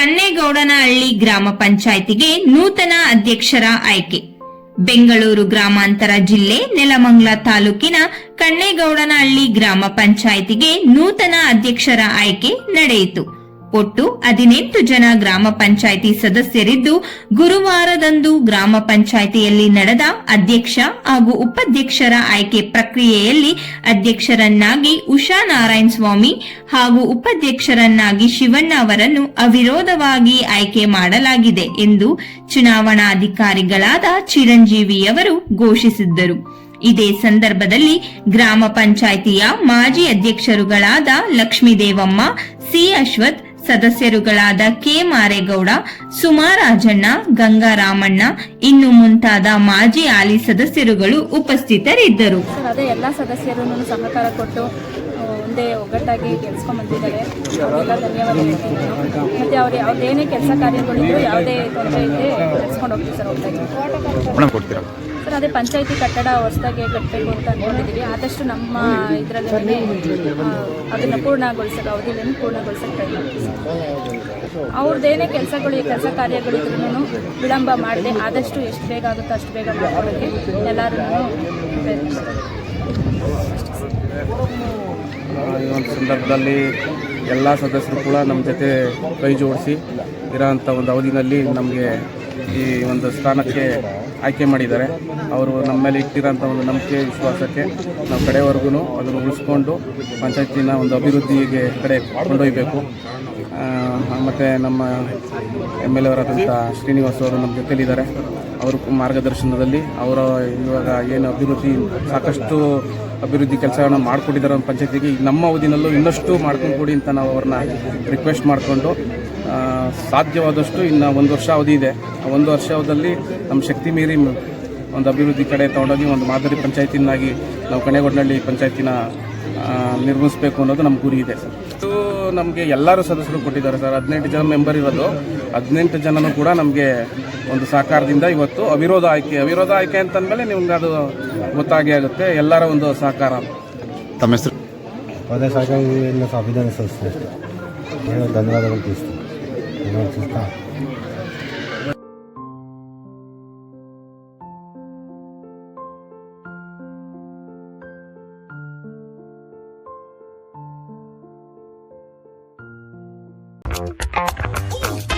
ಕಣ್ಣೇಗೌಡನಹಳ್ಳಿ ಗ್ರಾಮ ಪಂಚಾಯಿತಿಗೆ ನೂತನ ಅಧ್ಯಕ್ಷರ ಆಯ್ಕೆ. ಬೆಂಗಳೂರು ಗ್ರಾಮಾಂತರ ಜಿಲ್ಲೆ ನೆಲಮಂಗ್ಲ ತಾಲೂಕಿನ ಕಣ್ಣೇಗೌಡನಹಳ್ಳಿ ಗ್ರಾಮ ಪಂಚಾಯಿತಿಗೆ ನೂತನ ಅಧ್ಯಕ್ಷರ ಆಯ್ಕೆ ನಡೆಯಿತು. ಒಟ್ಟು ಹದಿನೆಂಟು ಜನ ಗ್ರಾಮ ಪಂಚಾಯಿತಿ ಸದಸ್ಯರಿದ್ದು ಗುರುವಾರದಂದು ಗ್ರಾಮ ಪಂಚಾಯಿತಿಯಲ್ಲಿ ನಡೆದ ಅಧ್ಯಕ್ಷ ಹಾಗೂ ಉಪಾಧ್ಯಕ್ಷರ ಆಯ್ಕೆ ಪ್ರಕ್ರಿಯೆಯಲ್ಲಿ ಅಧ್ಯಕ್ಷರನ್ನಾಗಿ ಉಷಾ ನಾರಾಯಣ ಸ್ವಾಮಿ ಹಾಗೂ ಉಪಾಧ್ಯಕ್ಷರನ್ನಾಗಿ ಶಿವಣ್ಣ ಅವರನ್ನು ಅವಿರೋಧವಾಗಿ ಆಯ್ಕೆ ಮಾಡಲಾಗಿದೆ ಎಂದು ಚುನಾವಣಾಧಿಕಾರಿಗಳಾದ ಚಿರಂಜೀವಿಯವರು ಘೋಷಿಸಿದ್ದರು. ಇದೇ ಸಂದರ್ಭದಲ್ಲಿ ಗ್ರಾಮ ಪಂಚಾಯಿತಿಯ ಮಾಜಿ ಅಧ್ಯಕ್ಷರುಗಳಾದ ಲಕ್ಷ್ಮೀದೇವಮ್ಮ, ಸಿ ಅಶ್ವಥ್ ಸದಸ್ಯರುಗಳಾದ ಕೆ ಮಾರೇಗೌಡ ಸುಮಾರಾಜಣ್ಣ ಗಂಗಾರಾಮಣ್ಣ, ಇನ್ನು ಮುಂತಾದ ಮಾಜಿ ಆಲಿ ಸದಸ್ಯರುಗಳು ಉಪಸ್ಥಿತರಿದ್ದರು. ಅದೇ ಎಲ್ಲ ಸದಸ್ಯರು ಸಹಕಾರ ಕೊಟ್ಟು ಒಂದೇ ಒಗ್ಗಟ್ಟಾಗಿ ಕೆಲ್ಸ್ಕೊಂಡ್ಬಂದಿದ್ದಾರೆ ಅವರೆಲ್ಲ ಧನ್ಯವಾದ ಹೇಳ್ತೀನಿ. ಮತ್ತೆ ಅವ್ರು ಯಾವುದೇನೇ ಏನೇ ಕೆಲಸ ಕಾರ್ಯಗಳಿದ್ರು ಯಾವುದೇ ತೊಂದರೆ ಇದ್ದರೆ ಕೆಲ್ಸ್ಕೊಂಡು ಹೋಗ್ತೀವಿ ಸರ್ ಹೋಗ್ತಾ ಕೊಡ್ತೀರಾ? ಸರ್ ಅದೇ ಪಂಚಾಯತಿ ಕಟ್ಟಡ ಹೊಸದಾಗಿ ಕಟ್ಟಬೇಕು ಅಂತ ಅಂದ್ಕೊಂಡಿದ್ದೀವಿ ಆದಷ್ಟು ನಮ್ಮ ಇದರಲ್ಲಿ ಅದನ್ನು ಪೂರ್ಣಗೊಳಿಸೋಕೆ ಅವಧಿಯನ್ನು ಪೂರ್ಣಗೊಳಿಸೋಕೆ ಟ್ರೈ ಮಾಡ್ತೀವಿ ಸರ್. ಅವ್ರದ್ದೇನೇ ಕೆಲಸಗಳು ಕೆಲಸ ಕಾರ್ಯಗಳಿದ್ರೂ ವಿಳಂಬ ಮಾಡದೆ ಆದಷ್ಟು ಎಷ್ಟು ಬೇಗ ಆಗುತ್ತೋ ಅಷ್ಟು ಬೇಗ ಮಾಡ್ಕೊಳ್ಳೋಕ್ಕೆ ಎಲ್ಲರೂ ಪ್ರಯತ್ನಿಸ್ತಾರೆ ಒಂದು ಸಂದರ್ಭದಲ್ಲಿ ಎಲ್ಲ ಸದಸ್ಯರು ಕೂಡ ನಮ್ಮ ಜೊತೆ ಕೈ ಜೋಡಿಸಿ ಇರೋಂಥ ಒಂದು ಅವಧಿನಲ್ಲಿ ನಮಗೆ ಈ ಒಂದು ಸ್ಥಾನಕ್ಕೆ ಆಯ್ಕೆ ಮಾಡಿದ್ದಾರೆ. ಅವರು ನಮ್ಮ ಮೇಲೆ ಇಟ್ಟಿರೋಂಥ ಒಂದು ನಂಬಿಕೆ, ವಿಶ್ವಾಸಕ್ಕೆ ನಾವು ಕಡೆವರೆಗೂ ಅದನ್ನು ಉಳಿಸ್ಕೊಂಡು ಪಂಚಾಯತಿನ ಒಂದು ಅಭಿವೃದ್ಧಿಗೆ ಕಡೆ ಕೊಂಡೊಯ್ಯಬೇಕು ಮತ್ತು ನಮ್ಮ ಎಂ ಎಲ್ ಅವರಾದಂಥ ಶ್ರೀನಿವಾಸ್ ಅವರು ನಮ್ಮ ಜೊತೆಲಿದ್ದಾರೆ. ಅವರು ಮಾರ್ಗದರ್ಶನದಲ್ಲಿ ಅವರ ಇವಾಗ ಏನು ಅಭಿವೃದ್ಧಿ ಸಾಕಷ್ಟು ಅಭಿವೃದ್ಧಿ ಕೆಲಸಗಳನ್ನ ಮಾಡಿಕೊಟ್ಟಿದ್ದಾರೆ ಒಂದು ಪಂಚಾಯತಿಗೆ ನಮ್ಮ ಅವಧಿನಲ್ಲೂ ಇನ್ನಷ್ಟು ಮಾಡ್ಕೊಂಡು ಕೊಡಿ ಅಂತ ನಾವು ಅವ್ರನ್ನ ರಿಕ್ವೆಸ್ಟ್ ಮಾಡಿಕೊಂಡು ಸಾಧ್ಯವಾದಷ್ಟು ಇನ್ನು ಒಂದು ವರ್ಷ ಅವಧಿ ಇದೆ. ಆ ಒಂದು ಅವಧಿಯಲ್ಲಿ ನಮ್ಮ ಶಕ್ತಿ ಮೀರಿ ಒಂದು ಅಭಿವೃದ್ಧಿ ಕಡೆ ತಗೊಂಡೋಗಿ ಒಂದು ಮಾದರಿ ಪಂಚಾಯತಿನಾಗಿ ನಾವು ಕಣೆಗೊಂಡಳ್ಳಿ ಪಂಚಾಯತಿನ ನಿರ್ಮಿಸಬೇಕು ಅನ್ನೋದು ನಮ್ಮ ಗುರಿ ಇದೆ. ಸರ್ ಇದು ನಮಗೆ ಎಲ್ಲರೂ ಸದಸ್ಯರು ಕೊಟ್ಟಿದ್ದಾರೆ ಸರ್. ಹದಿನೆಂಟು ಜನ ಮೆಂಬರ್ ಇರೋದು. ಹದಿನೆಂಟು ಜನನೂ ಕೂಡ ನಮಗೆ ಒಂದು ಸಹಕಾರದಿಂದ ಇವತ್ತು ಅವಿರೋಧ ಆಯ್ಕೆ. ಅವಿರೋಧ ಆಯ್ಕೆ ಅಂತಂದಮೇಲೆ ನಿಮ್ಗೆ ಅದು ಗೊತ್ತಾಗೇ ಆಗುತ್ತೆ. ಎಲ್ಲರ ಒಂದು ಸಹಕಾರ. ತಮ್ಮ ಹೆಸರು? ಅದೇ ಅಷ್ಟೇ ಏನೋ ಧನ್ಯವಾದಗಳು ತಿಳಿಸ್ತೀನಿ. Ooh.